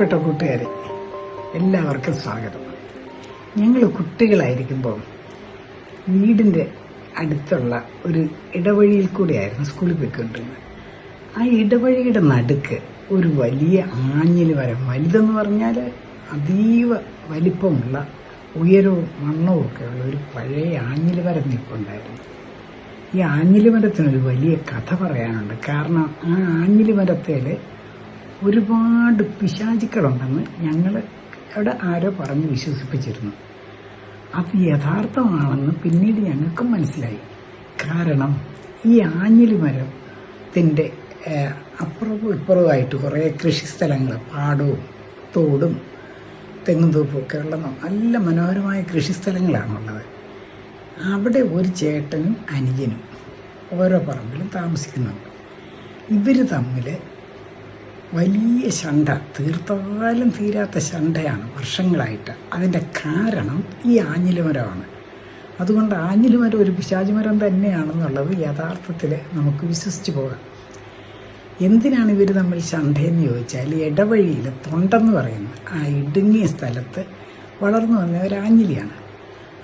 പ്രിയപ്പെട്ട കൂട്ടുകാരെ എല്ലാവർക്കും സ്വാഗതം. ഞങ്ങൾ കുട്ടികളായിരിക്കുമ്പോൾ വീടിന്റെ അടുത്തുള്ള ഒരു ഇടവഴിയിൽ കൂടിയായിരുന്നു സ്കൂളിൽ പോയിക്കൊണ്ടിരുന്നത്. ആ ഇടവഴിയുടെ നടുക്ക് ഒരു വലിയ ആഞ്ഞിൽ മരം വലുതെന്ന് പറഞ്ഞാൽ അതീവ വലിപ്പമുള്ള ഉയരവും മണ്ണവും ഒക്കെയുള്ള ഒരു പഴയ ആഞ്ഞിൽ മരം നിൽപ്പുണ്ടായിരുന്നു. ഈ ആഞ്ഞിലി മരത്തിനൊരു വലിയ കഥ പറയാനുണ്ട്. കാരണം ആ ആഞ്ഞിലി മരത്തേൽ ഒരുപാട് പിശാചുക്കളുണ്ടെന്ന് ഞങ്ങൾ അവിടെ ആരോ പറഞ്ഞ് വിശ്വസിപ്പിച്ചിരുന്നു. അത് യഥാർത്ഥമാണെന്ന് പിന്നീട് ഞങ്ങൾക്കും മനസ്സിലായി. കാരണം ഈ ആഞ്ഞിലി മരത്തിന്റെ അപ്പുറവും ഇപ്പുറവുമായിട്ട് കുറേ കൃഷി കൃഷിസ്ഥലങ്ങൾ പാടവും തോടും തെങ്ങും തോപ്പും ഒക്കെ ഉള്ള നല്ല മനോഹരമായ കൃഷി കൃഷിസ്ഥലങ്ങളാണുള്ളത് അവിടെ ഒരു ചേട്ടനും അനിയനും ഓരോ പറമ്പിലും താമസിക്കുന്നുണ്ട്. ഇവർ തമ്മിൽ വലിയ ശണ്ട തീർത്താലും തീരാത്ത ശണ്ടയാണ് വർഷങ്ങളായിട്ട്. അതിന്റെ കാരണം ഈ ആഞ്ഞിലിമരമാണ്. അതുകൊണ്ട് ആഞ്ഞിലിമരം ഒരു പിശാചിമരം തന്നെയാണെന്നുള്ളത് യഥാർത്ഥത്തിൽ നമുക്ക് വിശ്വസിച്ച് പോകാം. എന്തിനാണ് ഇവർ തമ്മിൽ ശണ്ടയെന്ന് ചോദിച്ചാൽ ഇടവഴിയിൽ തൊണ്ടെന്ന് പറയുന്ന ആ ഇടുങ്ങിയ സ്ഥലത്ത് വളർന്നു വന്ന ഒരു ആഞ്ഞിലിയാണ്.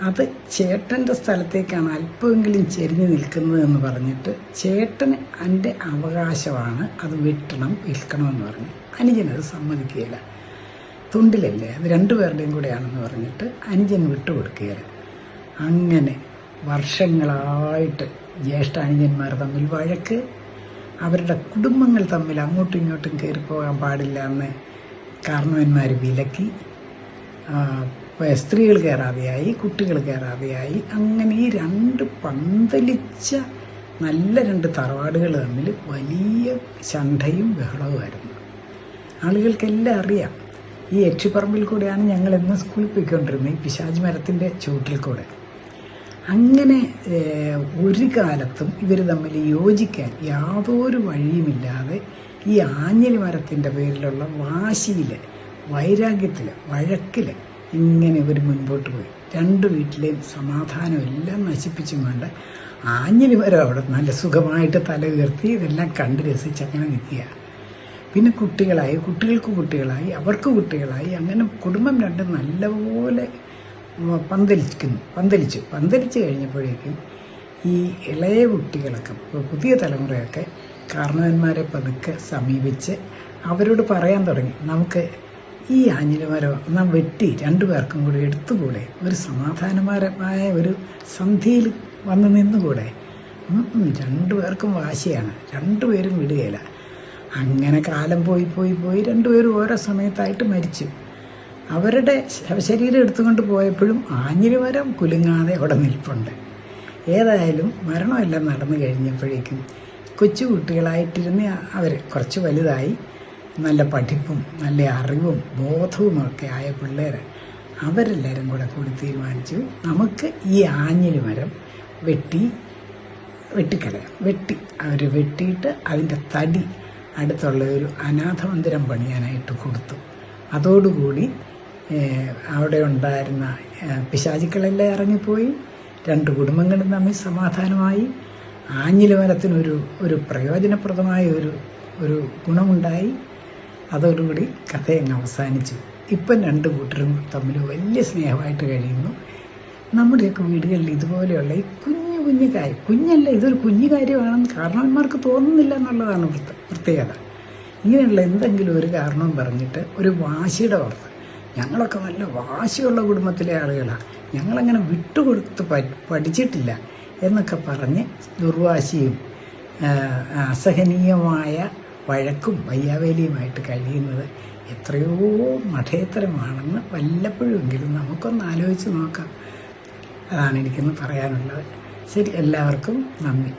അത് ചേട്ടന്റെ സ്ഥലത്തേക്കാണ് അല്പമെങ്കിലും ചെരിഞ്ഞു നിൽക്കുന്നത് എന്ന് പറഞ്ഞിട്ട് ചേട്ടന് എന്റെ അവകാശമാണ് അത് വെട്ടണം വിൽക്കണമെന്ന് പറഞ്ഞ്. അനുജനത് സമ്മതിക്കുകയില്ല. തുണ്ടിലല്ലേ? അത് രണ്ടുപേരുടെയും കൂടെയാണെന്ന് പറഞ്ഞിട്ട് അനുജൻ വിട്ടുകൊടുക്കുകയില്ല. അങ്ങനെ വർഷങ്ങളായിട്ട് ജ്യേഷ്ഠ അനുജന്മാർ തമ്മിൽ വഴക്ക്. അവരുടെ കുടുംബങ്ങൾ തമ്മിൽ അങ്ങോട്ടും ഇങ്ങോട്ടും കയറി പോകാൻ പാടില്ല എന്ന് കാരണവന്മാർ വിലക്കി. സ്ത്രീകൾ കയറാതെയായി കുട്ടികൾ കയറാതെയായി അങ്ങനെ ഈ രണ്ട് പന്തലിച്ച നല്ല രണ്ട് തറവാടുകൾ തമ്മിൽ വലിയ ചണ്ടയും ബഹളവുമായിരുന്നു ആളുകൾക്കെല്ലാം അറിയാം ഈ യക്ഷിപ്പറമ്പിൽ കൂടെയാണ് ഞങ്ങൾ എന്നും സ്കൂളിൽ പോയിക്കൊണ്ടിരുന്നത് ഈ പിശാജ് മരത്തിന്റെ ചുവട്ടിൽ കൂടെ. അങ്ങനെ ഒരു കാലത്തും ഇവർ തമ്മിൽ യോജിക്കാൻ യാതൊരു വഴിയുമില്ലാതെ ഈ ആഞ്ഞലി മരത്തിന്റെ പേരിലുള്ള വാശിയിൽ വൈരാഗ്യത്തിൽ വഴക്കിൽ ഇങ്ങനെ ഇവർ മുൻപോട്ട് പോയി. രണ്ട് വീട്ടിലെയും സമാധാനം എല്ലാം നശിപ്പിച്ചും കൊണ്ട് ആഞ്ഞലി മരം അവിടെ നല്ല സുഖമായിട്ട് തല ഉയർത്തി ഇതെല്ലാം കണ്ട് രസിച്ച് അങ്ങനെ നിൽക്കുക. പിന്നെ കുട്ടികളായി കുട്ടികൾക്ക് കുട്ടികളായി അവർക്ക് കുട്ടികളായി അങ്ങനെ കുടുംബം രണ്ടും നല്ലപോലെ പന്തലിക്കുന്നു പന്തലിച്ചു. പന്തലിച്ച് കഴിഞ്ഞപ്പോഴേക്കും ഈ ഇളയ കുട്ടികളൊക്കെ പുതിയ തലമുറയൊക്കെ കാരണവന്മാരെ പതുക്കെ സമീപിച്ച് അവരോട് പറയാൻ തുടങ്ങി. നമുക്ക് ഈ ആഞ്ഞിലിമരം നാം വെട്ടി രണ്ടു പേർക്കും കൂടി എടുത്തുകൂടെ. ഒരു സമാധാനപരമായ ഒരു സന്ധിയിൽ വന്ന് നിന്നുകൂടെ. രണ്ടു പേർക്കും വാശിയാണ്. രണ്ടുപേരും വിടുകയില്ല. അങ്ങനെ കാലം പോയി പോയി പോയി രണ്ടുപേരും ഓരോ സമയത്തായിട്ട് മരിച്ചു. അവരുടെ ശവശരീരം എടുത്തുകൊണ്ട് പോയപ്പോഴും ആഞ്ഞിലിമരം കുലുങ്ങാതെ അവിടെ നിൽപ്പുണ്ട്. ഏതായാലും മരണമെല്ലാം നടന്നു കഴിഞ്ഞപ്പോഴേക്കും കൊച്ചു കുട്ടികളായിട്ടിരുന്ന അവർ കുറച്ച് വലുതായി നല്ല പഠിപ്പും നല്ല അറിവും ബോധവുമൊക്കെ ആയ പിള്ളേർ അവരെല്ലാവരും കൂടെ കൂടി തീരുമാനിച്ചു. നമുക്ക് ഈ ആഞ്ഞിലി മരം വെട്ടി വെട്ടിക്കളയാം. വെട്ടി അവർ വെട്ടിയിട്ട് അതിന്റെ തടി അടുത്തുള്ള ഒരു അനാഥ മന്ദിരം പണിയാനായിട്ട് കൊടുത്തു. അതോടുകൂടി അവിടെ ഉണ്ടായിരുന്ന പിശാചുക്കളെല്ലാം ഇറങ്ങിപ്പോയി. രണ്ട് കുടുംബങ്ങളും തമ്മിൽ സമാധാനമായി. ആഞ്ഞിലിമരത്തിനൊരു ഒരു പ്രയോജനപ്രദമായ ഒരു ഒരു ഗുണമുണ്ടായി. അതോടുകൂടി കഥ അങ്ങ് അവസാനിച്ചു. ഇപ്പം രണ്ട് കൂട്ടരും തമ്മിൽ വലിയ സ്നേഹമായിട്ട് കഴിയുന്നു. നമ്മുടെയൊക്കെ വീടുകളിൽ ഇതുപോലെയുള്ള ഈ കുഞ്ഞു കുഞ്ഞു കാര്യം കുഞ്ഞല്ല ഇതൊരു കുഞ്ഞു കാര്യമാണെന്ന് കാരണവന്മാർക്ക് തോന്നുന്നില്ല എന്നുള്ളതാണ് പ്രത്യ- പ്രത്യേകത. ഇങ്ങനെയുള്ള എന്തെങ്കിലും ഒരു കാരണം പറഞ്ഞിട്ട് ഒരു വാശിയുടെ പുറത്ത് ഞങ്ങളൊക്കെ നല്ല വാശിയുള്ള കുടുംബത്തിലെ ആളുകളാണ്. ഞങ്ങളങ്ങനെ വിട്ടുകൊടുത്ത് പഠിച്ചിട്ടില്ല എന്നൊക്കെ പറഞ്ഞ് ദുർവാശിയും അസഹനീയമായ വഴക്കും വയ്യാവേലിയുമായിട്ട് കഴിയുന്നത് എത്രയോ മഠേത്തരമാണെന്ന് വല്ലപ്പോഴുമെങ്കിലും നമുക്കൊന്ന് ആലോചിച്ച് നോക്കാം. അതാണ് എനിക്കിന്ന് പറയാനുള്ളത്. ശരി എല്ലാവർക്കും നന്ദി.